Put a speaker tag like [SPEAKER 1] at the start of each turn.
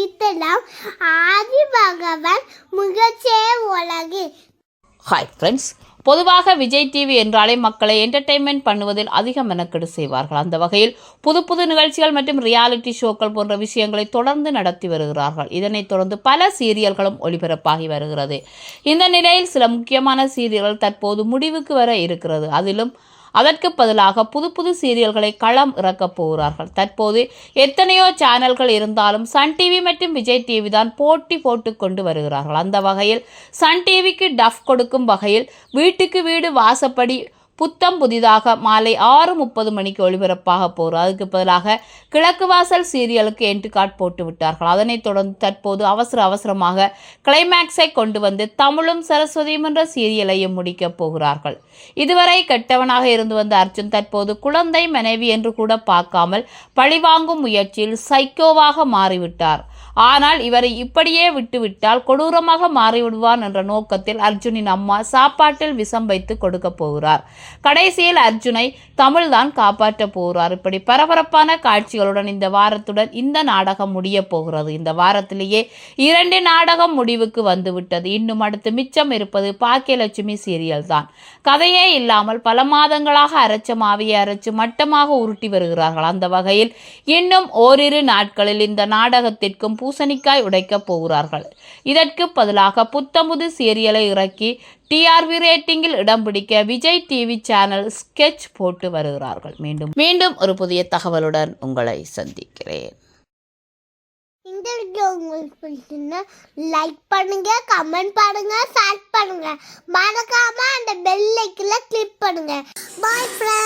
[SPEAKER 1] அளித்தலாம் ஆதி பகவான் முகச்சே உலகு
[SPEAKER 2] hi friends பொதுவாக விஜய் டிவி என்றாலே மக்களை என்டர்டெயின்மெண்ட் பண்ணுவதில் அதிக மெனக்கெடு செய்வார்கள். அந்த வகையில் புது புது நிகழ்ச்சிகள் மற்றும் ரியாலிட்டி ஷோக்கள் போன்ற விஷயங்களை தொடர்ந்து நடத்தி வருகிறார்கள். இதனைத் தொடர்ந்து பல சீரியல்களும் ஒளிபரப்பாகி வருகிறது. இந்த நிலையில் சில முக்கியமான சீரியல்கள் தற்போது முடிவுக்கு வர இருக்கிறது. அதிலும் அதற்கு பதிலாக புது புது சீரியல்களை களம் இறக்கப் போகிறார்கள். தற்போது எத்தனையோ சேனல்கள் இருந்தாலும் சன் டிவி மற்றும் விஜய் டிவி தான் போட்டி போட்டு கொண்டு வருகிறார்கள். அந்த வகையில் சன் டிவிக்கு டஃப் கொடுக்கும் வகையில் வீட்டுக்கு வீடு வாசப்படி புத்தம் புதிதாக மாலை ஆறு முப்பது மணிக்கு ஒளிபரப்பாக போகிறோம் அதுக்கு பதிலாக கிழக்கு வாசல் சீரியலுக்கு என்ட்ரி கார்டு போட்டு விட்டார்கள். அதனைத் தொடர்ந்து தற்போது அவசர அவசரமாக கிளைமேக்ஸை கொண்டு வந்து தமிழும் சரஸ்வதியும் என்ற சீரியலையும் முடிக்கப் போகிறார்கள். இதுவரை கெட்டவனாக இருந்து வந்த அர்ஜுன் தற்போது குழந்தை மனைவி என்று கூட பார்க்காமல் பழிவாங்கும் முயற்சியில் சைக்கோவாக மாறிவிட்டார். ஆனால் இவரை இப்படியே விட்டுவிட்டால் கொடூரமாக மாறிவிடுவான் என்ற நோக்கத்தில் அர்ஜுனின் அம்மா சாப்பாட்டில் விஷம் வைத்து கொடுக்க போகிறார். கடைசியில் அர்ஜுனை தமிழ்தான் காப்பாற்ற போகிறார். இப்படி பரபரப்பான காட்சிகளுடன் இந்த வாரத்துடன் இந்த நாடகம் முடிய போகிறது. இந்த வாரத்திலேயே இரண்டு நாடகம் முடிவுக்கு வந்துவிட்டது. இன்னும் அடுத்து மிச்சம் இருப்பது பாக்கியலட்சுமி சீரியல் தான். கதையே இல்லாமல் பல மாதங்களாக அரைச்ச மாவியை அரைச்சு மட்டமாக உருட்டி வருகிறார்கள். அந்த வகையில் இன்னும் ஓரிரு நாட்களில் இந்த நாடகத்திற்கும் பூசணிக்காய் உடைக்கப் போகிறார்கள். இதற்கு பதிலாக புத்தமுது சீரியலை இறக்கி டிஆர்பி ரேட்டிங்கில் இடம் பிடிக்க விஜய் டிவி சேனல் ஸ்கெட்ச் போட்டு வருகிறார்கள். மீண்டும் மீண்டும் ஒரு புதிய தகவலுடன் உங்களை சந்திக்கிறேன்.
[SPEAKER 1] இந்த வீடியோ உங்களுக்கு பிடிச்சிருந்தா லைக் பண்ணுங்க கமெண்ட் பண்ணுங்க ஷேர் பண்ணுங்க. மறக்காம அந்த பெல் ஐக்கில் கிளிக் பண்ணுங்க. பாய் ஃப்ரெண்ட்